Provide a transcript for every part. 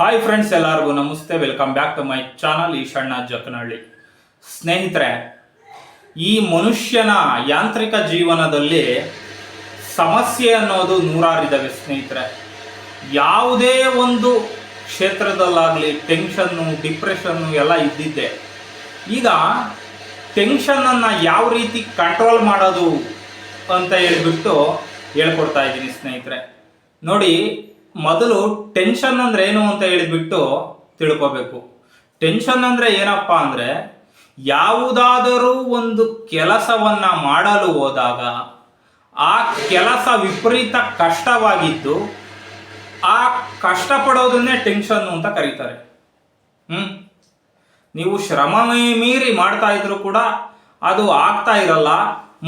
Hi friends ಎಲ್ಲರಿಗೂ ನಮಸ್ತೆ. Welcome back to my channel Eshanna Jakanahalli ಸ್ನೇಹಿತರೆ, ಈ ಮನುಷ್ಯನ ಯಾಂತ್ರಿಕ ಜೀವನದಲ್ಲಿ ಸಮಸ್ಯೆ ಅನ್ನೋದು ನೂರಾರಿದ್ದಾವೆ ಸ್ನೇಹಿತರೆ. ಯಾವುದೇ ಒಂದು ಕ್ಷೇತ್ರದಲ್ಲಾಗಲಿ ಟೆನ್ಷನ್ನು ಡಿಪ್ರೆಷನ್ನು ಎಲ್ಲ ಇದ್ದಿದ್ದೆ. ಈಗ ಟೆನ್ಷನನ್ನು ಯಾವ ರೀತಿ ಕಂಟ್ರೋಲ್ ಮಾಡೋದು ಅಂತ ಹೇಳಿಬಿಟ್ಟು ಹೇಳ್ಕೊಡ್ತಾ ಇದ್ದೀನಿ ಸ್ನೇಹಿತರೆ. ನೋಡಿ ಮೊದಲು ಟೆನ್ಷನ್ ಅಂದ್ರೆ ಏನು ಅಂತ ಹೇಳಿಬಿಟ್ಟು ತಿಳ್ಕೋಬೇಕು. ಟೆನ್ಷನ್ ಅಂದ್ರೆ ಏನಪ್ಪಾ ಅಂದ್ರೆ ಯಾವುದಾದರೂ ಒಂದು ಕೆಲಸವನ್ನ ಮಾಡಲು ಹೋದಾಗ ಆ ಕೆಲಸ ವಿಪರೀತ ಕಷ್ಟವಾಗಿದ್ದು ಆ ಕಷ್ಟಪಡೋದನ್ನೇ ಟೆನ್ಷನ್ ಅಂತ ಕರೀತಾರೆ. ಹ್ಮ್? ನೀವು ಶ್ರಮ ಮೀರಿ ಮಾಡ್ತಾ ಇದ್ರು ಕೂಡ ಅದು ಆಗ್ತಾ ಇರಲ್ಲ.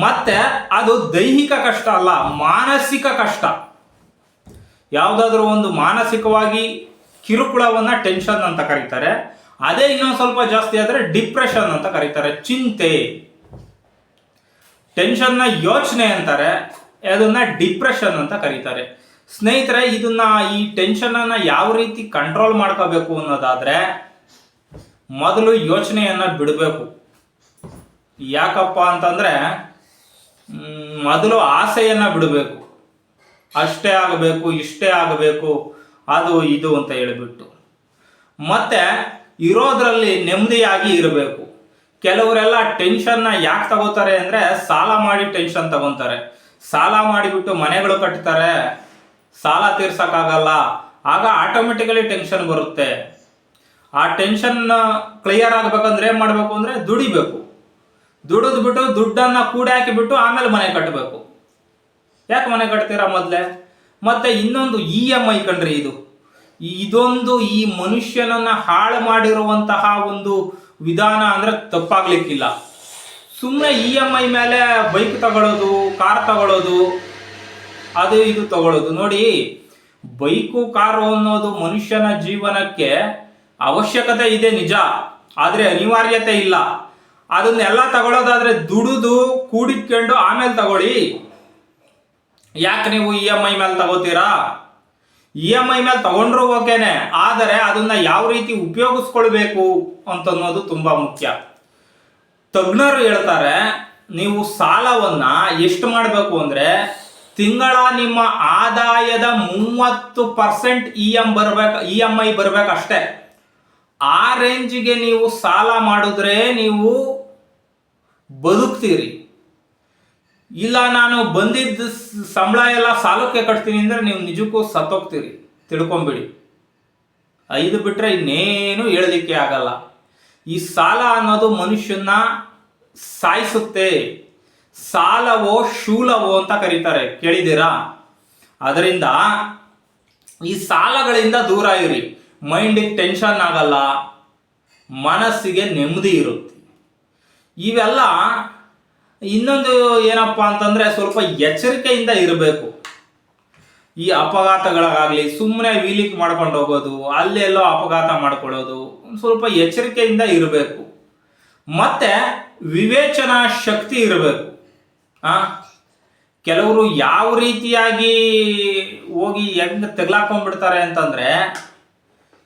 ಮತ್ತೆ ಅದು ದೈಹಿಕ ಕಷ್ಟ ಅಲ್ಲ, ಮಾನಸಿಕ ಕಷ್ಟ. ಯಾವುದಾದ್ರೂ ಒಂದು ಮಾನಸಿಕವಾಗಿ ಕಿರುಕುಳವನ್ನು ಟೆನ್ಷನ್ ಅಂತ ಕರೀತಾರೆ. ಅದೇ ಇನ್ನೊಂದು ಸ್ವಲ್ಪ ಜಾಸ್ತಿ ಆದರೆ ಡಿಪ್ರೆಷನ್ ಅಂತ ಕರೀತಾರೆ. ಚಿಂತೆ. ಟೆನ್ಷನ್ನ ಯೋಚನೆ ಅಂತಾರೆ. ಅದನ್ನ ಡಿಪ್ರೆಷನ್ ಅಂತ ಕರೀತಾರೆ. ಸ್ನೇಹಿತರೆ, ಇದನ್ನ ಈ ಟೆನ್ಷನ್ ಅನ್ನ ಯಾವ ರೀತಿ ಕಂಟ್ರೋಲ್ ಮಾಡ್ಕೋಬೇಕು ಅನ್ನೋದಾದ್ರೆ ಮೊದಲು ಯೋಚನೆಯನ್ನು ಬಿಡಬೇಕು. ಯಾಕಪ್ಪ ಅಂತಂದ್ರೆ ಮೊದಲು ಆಸೆಯನ್ನು ಬಿಡಬೇಕು. ಅಷ್ಟೇ ಆಗಬೇಕು, ಇಷ್ಟೇ ಆಗಬೇಕು, ಅದು ಇದು ಅಂತ ಹೇಳಿಬಿಟ್ಟು. ಮತ್ತೆ ಇರೋದ್ರಲ್ಲಿ ನೆಮ್ಮದಿಯಾಗಿ ಇರಬೇಕು. ಕೆಲವರೆಲ್ಲ ಟೆನ್ಷನ್ನ ಯಾಕೆ ತಗೋತಾರೆ ಅಂದ್ರೆ ಸಾಲ ಮಾಡಿ ಟೆನ್ಷನ್ ತಗೊಂತಾರೆ. ಸಾಲ ಮಾಡಿಬಿಟ್ಟು ಮನೆಗಳು ಕಟ್ತಾರೆ. ಸಾಲ ತೀರ್ಸೋಕ್ಕಾಗಲ್ಲ. ಆಗ ಆಟೋಮೆಟಿಕಲಿ ಟೆನ್ಷನ್ ಬರುತ್ತೆ. ಆ ಟೆನ್ಷನ್ ಕ್ಲಿಯರ್ ಆಗಬೇಕಂದ್ರೆ ಏನು ಮಾಡಬೇಕು ಅಂದ್ರೆ ದುಡಿಬೇಕು. ದುಡಿದ್ಬಿಟ್ಟು ದುಡ್ಡನ್ನು ದುಡ್ಡನ್ನ ಕೂಡಿ ಹಾಕಿಬಿಟ್ಟು ಆಮೇಲೆ ಮನೆ ಕಟ್ಟಬೇಕು ಯಾಕೆ ಮನೆ ಕಟ್ತೀರಾ ಮೊದಲೇ? ಮತ್ತೆ ಇನ್ನೊಂದು ಇ ಎಂ ಐ ಕಣ್ರಿ ಇದು. ಇದೊಂದು ಈ ಮನುಷ್ಯನನ್ನ ಹಾಳು ಮಾಡಿರುವಂತಹ ಒಂದು ವಿಧಾನ ಅಂದ್ರೆ ತಪ್ಪಾಗ್ಲಿಕ್ಕಿಲ್ಲ. ಸುಮ್ಮನೆ ಇ ಎಂ ಐ ಮೇಲೆ ಬೈಕ್ ತಗೊಳ್ಳೋದು ಕಾರ್ ತಗೊಳ್ಳೋದು ಅದು ಇದು ತಗೊಳ್ಳೋದು ನೋಡಿ ಬೈಕು ಕಾರು ಅನ್ನೋದು ಮನುಷ್ಯನ ಜೀವನಕ್ಕೆ ಅವಶ್ಯಕತೆ ಇದೆ ನಿಜ. ಆದರೆ ಅನಿವಾರ್ಯತೆ ಇಲ್ಲ. ಅದನ್ನೆಲ್ಲ ತಗೊಳ್ಳೋದಾದ್ರೆ ದುಡಿದು ಕೂಡಿಕೊಂಡು ಆಮೇಲೆ ತಗೊಳ್ಳಿ. ಯಾಕೆ ನೀವು ಇ ಎಂ ಐ ಮೇಲೆ ತಗೋತೀರಾ? ಇ ಎಂ ಐ ಮೇಲೆ ತಗೊಂಡ್ರು ಓಕೆನೆ, ಆದರೆ ಅದನ್ನ ಯಾವ ರೀತಿ ಉಪಯೋಗಿಸ್ಕೊಳ್ಬೇಕು ಅಂತ ಅನ್ನೋದು ತುಂಬಾ ಮುಖ್ಯ. ತಜ್ಞರು ಹೇಳ್ತಾರೆ, ನೀವು ಸಾಲವನ್ನ ಎಷ್ಟು ಮಾಡಬೇಕು ಅಂದ್ರೆ, ತಿಂಗಳ ನಿಮ್ಮ ಆದಾಯದ ಮೂವತ್ತು ಪರ್ಸೆಂಟ್ ಇ ಎಂ ಬರ್ಬೇಕು ಇ ಎಂ ಐ ಬರ್ಬೇಕಷ್ಟೇ. ಆ ರೇಂಜಿಗೆ ನೀವು ಸಾಲ ಮಾಡಿದ್ರೆ ನೀವು ಬದುಕ್ತೀರಿ. ಇಲ್ಲ, ನಾನು ಬಂದಿದ್ದ ಸಂಬಳ ಎಲ್ಲ ಸಾಲಕ್ಕೆ ಕಟ್ತೀನಿ ಅಂದರೆ ನೀವು ನಿಜಕ್ಕೂ ಸತ್ತೋಗ್ತೀರಿ. ತಿಳ್ಕೊಂಬಿಡಿ. ಐದು ಬಿಟ್ರೆ ಇನ್ನೇನು ಹೇಳಲಿಕ್ಕೆ ಆಗಲ್ಲ. ಈ ಸಾಲ ಅನ್ನೋದು ಮನುಷ್ಯನ ಸಾಯಿಸುತ್ತೆ. ಸಾಲವೋ ಶೂಲವೋ ಅಂತ ಕರೀತಾರೆ. ಕೇಳಿದ್ದೀರಾ? ಅದರಿಂದ ಈ ಸಾಲಗಳಿಂದ ದೂರ ಇರಿ. ಮೈಂಡಿಗೆ ಟೆನ್ಷನ್ ಆಗಲ್ಲ. ಮನಸ್ಸಿಗೆ ನೆಮ್ಮದಿ ಇರುತ್ತೆ. ಇವೆಲ್ಲ ಇನ್ನೊಂದು ಏನಪ್ಪ ಅಂತಂದ್ರೆ ಸ್ವಲ್ಪ ಎಚ್ಚರಿಕೆಯಿಂದ ಇರಬೇಕು. ಈ ಅಪಘಾತಗಳಾಗಲಿ ಸುಮ್ಮನೆ ವೀಲಿಕ್ ಮಾಡ್ಕೊಂಡು ಹೋಗೋದು ಅಲ್ಲೆಲ್ಲೋ ಅಪಘಾತ ಮಾಡ್ಕೊಳ್ಳೋದು ಸ್ವಲ್ಪ ಎಚ್ಚರಿಕೆಯಿಂದ ಇರಬೇಕು. ಮತ್ತೆ ವಿವೇಚನಾ ಶಕ್ತಿ ಇರಬೇಕು. ಆ? ಕೆಲವರು ಯಾವ ರೀತಿಯಾಗಿ ಹೋಗಿ ಹೆಂಗ್ ತೆಗ್ಲಾಕೊಂಡ್ಬಿಡ್ತಾರೆ ಅಂತಂದ್ರೆ,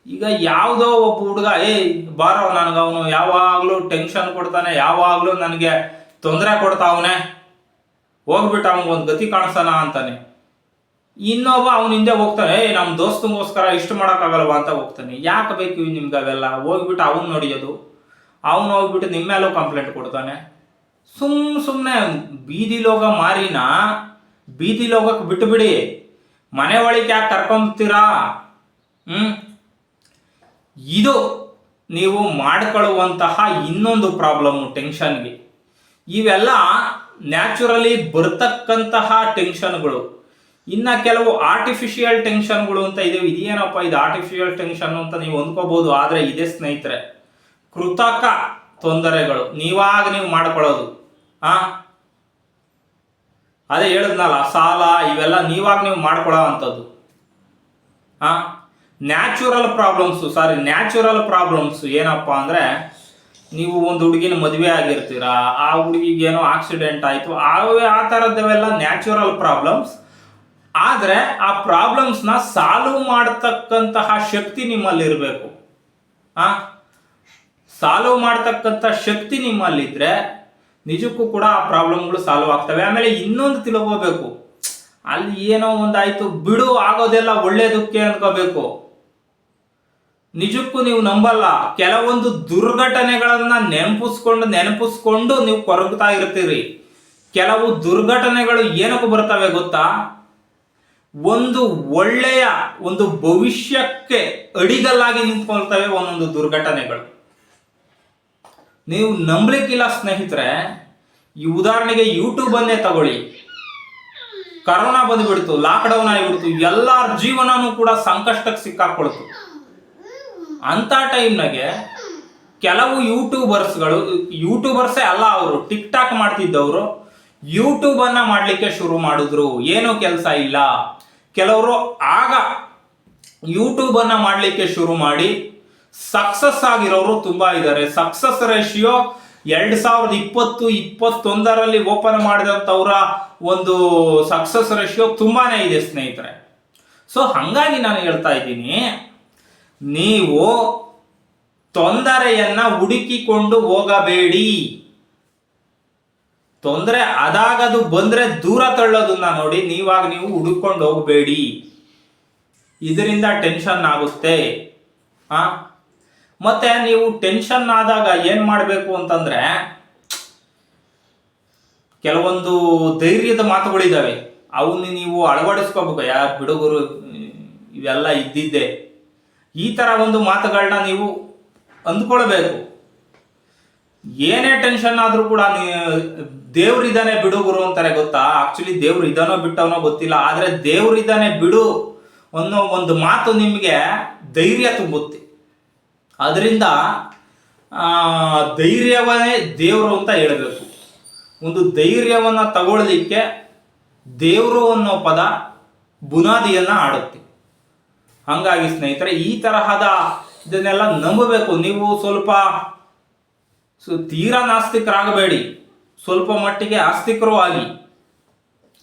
ಈಗ ಯಾವುದೋ ಒಬ್ಬ ಹುಡುಗ, ಏಯ್, ಬಾರೋ ನನಗೆ ಅವನು ಯಾವಾಗಲೂ ಟೆನ್ಷನ್ ಕೊಡ್ತಾನೆ, ಯಾವಾಗಲೂ ನನಗೆ ತೊಂದರೆ ಕೊಡ್ತಾ ಕೊಡ್ತಾವನೆ ಹೋಗ್ಬಿಟ್ಟು ಅವನಿಗೊಂದು ಗತಿ ಕಾಣಿಸೋಣ ಅಂತಾನೆ. ಇನ್ನೊಬ್ಬ ಅವನ ಹಿಂದೆ ಹೋಗ್ತಾನೆ, ಏ ನಮ್ಮ ದೋಸ್ತಗೋಸ್ಕರ ಇಷ್ಟು ಮಾಡೋಕ್ಕಾಗಲ್ವಾ? ಅಂತ ಹೋಗ್ತಾನೆ. ಯಾಕೆ ಬೇಕು ನಿಮ್ಗೆ ಅವೆಲ್ಲ? ಹೋಗ್ಬಿಟ್ಟು ಅವನು ನೋಡಿಯೋದು. ಅವನು ಹೋಗ್ಬಿಟ್ಟು ನಿಮ್ಮ ಮೇಲೂ ಕಂಪ್ಲೇಂಟ್ ಕೊಡ್ತಾನೆ. ಸುಮ್ ಸುಮ್ಮನೆ ಬೀದಿ ಲೋಗ ಮಾರಿನ, ಬೀದಿ ಲೋಗಕ್ಕೆ ಬಿಟ್ಟುಬಿಡಿ ಮನೆ ಒಳಗೆ ಯಾಕೆ ಕರ್ಕೊಂತೀರಾ ಹ್ಮ್? ಇದು ನೀವು ಮಾಡಿಕೊಳ್ಳುವಂತಹ ಇನ್ನೊಂದು ಪ್ರಾಬ್ಲಮ್ ಟೆನ್ಷನ್ಗೆ ಇವೆಲ್ಲ ನ್ಯಾಚುರಲಿ ಬರ್ತಕ್ಕಂತಹ ಟೆನ್ಷನ್ಗಳು. ಇನ್ನ ಕೆಲವು ಆರ್ಟಿಫಿಷಿಯಲ್ ಟೆನ್ಷನ್ಗಳು ಅಂತ ಇದೆ. ಇದೇನಪ್ಪ ಇದು ಆರ್ಟಿಫಿಷಿಯಲ್ ಟೆನ್ಷನ್ ಅಂತ ನೀವು ಅಂದ್ಕೋಬಹುದು ಆದ್ರೆ ಇದೇ ಸ್ನೇಹಿತರೆ, ಕೃತಕ ತೊಂದರೆಗಳು. ನೀವಾಗ ನೀವು ಮಾಡ್ಕೊಳ್ಳೋದು. ಆ? ಅದೇ ಹೇಳಿದ್ನಲ್ಲ, ಸಾಲ ಇವೆಲ್ಲ ನೀವಾಗ ನೀವು ಮಾಡ್ಕೊಳ್ಳೋ ಅಂಥದ್ದು ಆ? Natural problems sorry natural problems ಏನಪ್ಪ ಅಂದ್ರೆ ನೀವು ಒಂದು ಹುಡುಗಿನ ಮದುವೆ ಆಗಿರ್ತೀರಾ, ಆ ಹುಡುಗಿಗೇನೋ ಆಕ್ಸಿಡೆಂಟ್ ಆಯಿತು ಆ ಥರದ್ದವೆಲ್ಲ ನ್ಯಾಚುರಲ್ ಪ್ರಾಬ್ಲಮ್ಸ್ ಆದರೆ ಆ ಪ್ರಾಬ್ಲಮ್ಸ್ನ ಸಾಲ್ವ್ ಮಾಡತಕ್ಕಂತಹ ಶಕ್ತಿ ನಿಮ್ಮಲ್ಲಿ ಇರಬೇಕು. ಆ? ಸಾಲ್ವ್ ಮಾಡ್ತಕ್ಕಂಥ ಶಕ್ತಿ ನಿಮ್ಮಲ್ಲಿದ್ದರೆ ನಿಜಕ್ಕೂ ಕೂಡ ಆ ಪ್ರಾಬ್ಲಮ್ಗಳು ಸಾಲ್ವ್ ಆಗ್ತವೆ. ಆಮೇಲೆ ಇನ್ನೊಂದು ತಿಳ್ಕೋಬೇಕು. ಅಲ್ಲಿ ಏನೋ ಒಂದಾಯಿತು, ಬಿಡು, ಆಗೋದೆಲ್ಲ ಒಳ್ಳೇದಕ್ಕೆ ಅನ್ಕೋಬೇಕು ನಿಜಕ್ಕೂ ನೀವು ನಂಬಲ್ಲ. ಕೆಲವೊಂದು ದುರ್ಘಟನೆಗಳನ್ನ ನೆನಪಿಸ್ಕೊಂಡು ನೆನಪಿಸ್ಕೊಂಡು ನೀವು ಕೊರಗ್ತಾ ಇರ್ತೀರಿ. ಕೆಲವು ದುರ್ಘಟನೆಗಳು ಏನಕ್ಕೆ ಬರ್ತವೆ ಗೊತ್ತಾ? ಒಂದು ಒಳ್ಳೆಯ, ಒಂದು ಭವಿಷ್ಯಕ್ಕೆ ಅಡಿಗಲ್ಲಾಗಿ ನಿಂತ್ಕೊಳ್ತವೆ ಒಂದೊಂದು ದುರ್ಘಟನೆಗಳು. ನೀವು ನಂಬಲಿಕ್ಕಿಲ್ಲ ಸ್ನೇಹಿತರೆ, ಈ ಉದಾಹರಣೆಗೆ ಯೂಟ್ಯೂಬ್ ಅನ್ನೇ ತಗೊಳ್ಳಿ. ಕರೋನಾ ಬಂದ್ಬಿಡ್ತು ಲಾಕ್ಡೌನ್ ಆಗಿಬಿಡ್ತು, ಎಲ್ಲರ ಜೀವನನೂ ಕೂಡ ಸಂಕಷ್ಟಕ್ಕೆ ಸಿಕ್ಕಾಕೊಳ್ತು. ಅಂತ ಟೈಮ್ನಾಗೆ ಕೆಲವು ಯೂಟ್ಯೂಬರ್ಸ್ಗಳು, ಯೂಟ್ಯೂಬರ್ಸೇ ಅಲ್ಲ ಅವರು ಟಿಕ್ ಟಾಕ್ ಮಾಡ್ತಿದ್ದವರು, ಯೂಟ್ಯೂಬನ್ನು ಮಾಡಲಿಕ್ಕೆ ಶುರು ಮಾಡಿದ್ರು. ಏನೂ ಕೆಲಸ ಇಲ್ಲ. ಕೆಲವರು ಆಗ ಯೂಟ್ಯೂಬನ್ನು ಮಾಡಲಿಕ್ಕೆ ಶುರು ಮಾಡಿ ಸಕ್ಸಸ್ ಆಗಿರೋರು ತುಂಬಾ ಇದ್ದಾರೆ ಸಕ್ಸಸ್ ರೇಷಿಯೋ ಎರಡು ಸಾವಿರದ ಇಪ್ಪತ್ತು, ಇಪ್ಪತ್ತೊಂದರಲ್ಲಿ ಓಪನ್ ಮಾಡಿದಂಥವ್ರ ಒಂದು ಸಕ್ಸಸ್ ರೇಷಿಯೋ ತುಂಬಾನೇ ಇದೆ ಸ್ನೇಹಿತರೆ. ಸೊ, ಹಂಗಾಗಿ ನಾನು ಹೇಳ್ತಾ ಇದ್ದೀನಿ ನೀವು ತೊಂದರೆಯನ್ನ ಹುಡುಕಿಕೊಂಡು ಹೋಗಬೇಡಿ. ತೊಂದರೆ ಅದಾಗದು ಬಂದ್ರೆ ದೂರ ತಳ್ಳೋದನ್ನ ನೋಡಿ, ನೀವಾಗ ನೀವು ಹುಡುಕೊಂಡು ಹೋಗಬೇಡಿ. ಇದರಿಂದ ಟೆನ್ಷನ್ ಆಗುತ್ತೆ. ಆ? ಮತ್ತೆ ನೀವು ಟೆನ್ಷನ್ ಆದಾಗ ಏನ್ ಮಾಡಬೇಕು ಅಂತಂದ್ರೆ, ಕೆಲವೊಂದು ಧೈರ್ಯದ ಮಾತುಗಳಿದಾವೆ. ಅವನ್ನ ನೀವು ಅಳವಡಿಸ್ಕೋಬೇಕು. ಯಾ ಬಿಡುಗರು ಇವೆಲ್ಲ ಇದ್ದಿದ್ದೆ. ಈ ತರ ಒಂದು ಮಾತುಗಳನ್ನ ನೀವು ಅಂದ್ಕೊಳ್ಬೇಕು. ಏನೇ ಟೆನ್ಷನ್ ಆದರೂ ಕೂಡ ದೇವ್ರು ಇದ್ದಾನೆ ಬಿಡು ಗುರು ಅಂತಾರೆ ಗೊತ್ತಾ? ಆಕ್ಚುಲಿ ದೇವ್ರು ಇದಾನೋ ಬಿಟ್ಟವನೋ ಗೊತ್ತಿಲ್ಲ. ಆದರೆ ದೇವ್ರು ಇದ್ದಾನೆ ಬಿಡು ಅನ್ನೋ ಒಂದು ಮಾತು ನಿಮಗೆ ಧೈರ್ಯ ತುಂಬುತ್ತೆ. ಅದರಿಂದ ಧೈರ್ಯವನ್ನೇ ದೇವರು ಅಂತ ಹೇಳಬೇಕು. ಒಂದು ಧೈರ್ಯವನ್ನ ತಗೊಳ್ಳಲಿಕ್ಕೆ ದೇವರು ಅನ್ನೋ ಪದ ಬುನಾದಿಯನ್ನು ಆಡುತ್ತೆ. ಹಂಗಾಗಿ ಸ್ನೇಹಿತರೆ, ಈ ತರಹದ ಇದನ್ನೆಲ್ಲ ನಂಬಬೇಕು. ನೀವು ಸ್ವಲ್ಪ ತೀರಾ ನಾಸ್ತಿಕರಾಗಬೇಡಿ. ಸ್ವಲ್ಪ ಮಟ್ಟಿಗೆ ಆಸ್ತಿಕರು ಆಗಿ.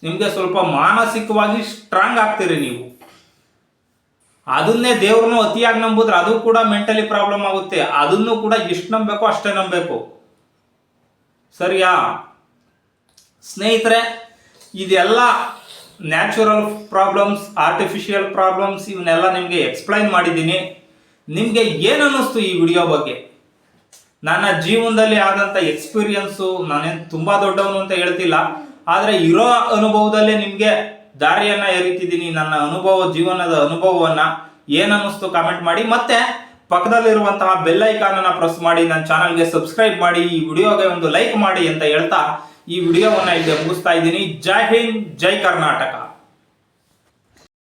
ನಿಮಗೆ ಸ್ವಲ್ಪ ಮಾನಸಿಕವಾಗಿ ಸ್ಟ್ರಾಂಗ್ ಆಗ್ತೀರಿ ನೀವು. ಅದನ್ನೇ ದೇವ್ರನ್ನು ಅತಿಯಾಗಿ ನಂಬಿದ್ರೆ ಅದು ಕೂಡ ಮೆಂಟಲಿ ಪ್ರಾಬ್ಲಮ್ ಆಗುತ್ತೆ. ಅದನ್ನು ಕೂಡ ಎಷ್ಟು ನಂಬಬೇಕು ಅಷ್ಟೇ ನಂಬಬೇಕು ಸರಿಯಾ? ಸ್ನೇಹಿತರೆ, ಇದೆಲ್ಲ ನ್ಯಾಚುರಲ್ ಪ್ರಾಬ್ಲಮ್ಸ್ ಆರ್ಟಿಫಿಷಿಯಲ್ ಪ್ರಾಬ್ಲಮ್ಸ್ ಇವನ್ನೆಲ್ಲ ನಿಮಗೆ ಎಕ್ಸ್ಪ್ಲೈನ್ ಮಾಡಿದ್ದೀನಿ. ನಿಮಗೆ ಏನು ಅನ್ನಿಸ್ತು ಈ ವಿಡಿಯೋ ಬಗ್ಗೆ? ನನ್ನ ಜೀವನದಲ್ಲಿ ಆದಂಥ ಎಕ್ಸ್ಪೀರಿಯನ್ಸು ನಾನೇನು ತುಂಬ ದೊಡ್ಡವನು ಅಂತ ಹೇಳ್ತಿಲ್ಲ. ಆದರೆ ಇರೋ ಅನುಭವದಲ್ಲೇ ನಿಮಗೆ ದಾರಿಯನ್ನು ಎರಿತಿದ್ದೀನಿ, ನನ್ನ ಅನುಭವ, ಜೀವನದ ಅನುಭವವನ್ನು. ಏನನ್ನಿಸ್ತು ಕಾಮೆಂಟ್ ಮಾಡಿ. ಮತ್ತೆ ಪಕ್ಕದಲ್ಲಿರುವಂತಹ ಬೆಲ್ ಐಕಾನ್ ಅನ್ನ ಪ್ರೆಸ್ ಮಾಡಿ, ನನ್ನ ಚಾನಲ್ಗೆ ಸಬ್ಸ್ಕ್ರೈಬ್ ಮಾಡಿ, ಈ ವಿಡಿಯೋಗೆ ಒಂದು ಲೈಕ್ ಮಾಡಿ ಅಂತ ಹೇಳ್ತಾ ಈ ವಿಡಿಯೋವನ್ನು ಇಲ್ಲಿ ಮುಗಿಸ್ತಾ ಇದ್ದೀನಿ. ಜೈ ಹಿಂದ್ ಜೈ ಕರ್ನಾಟಕ.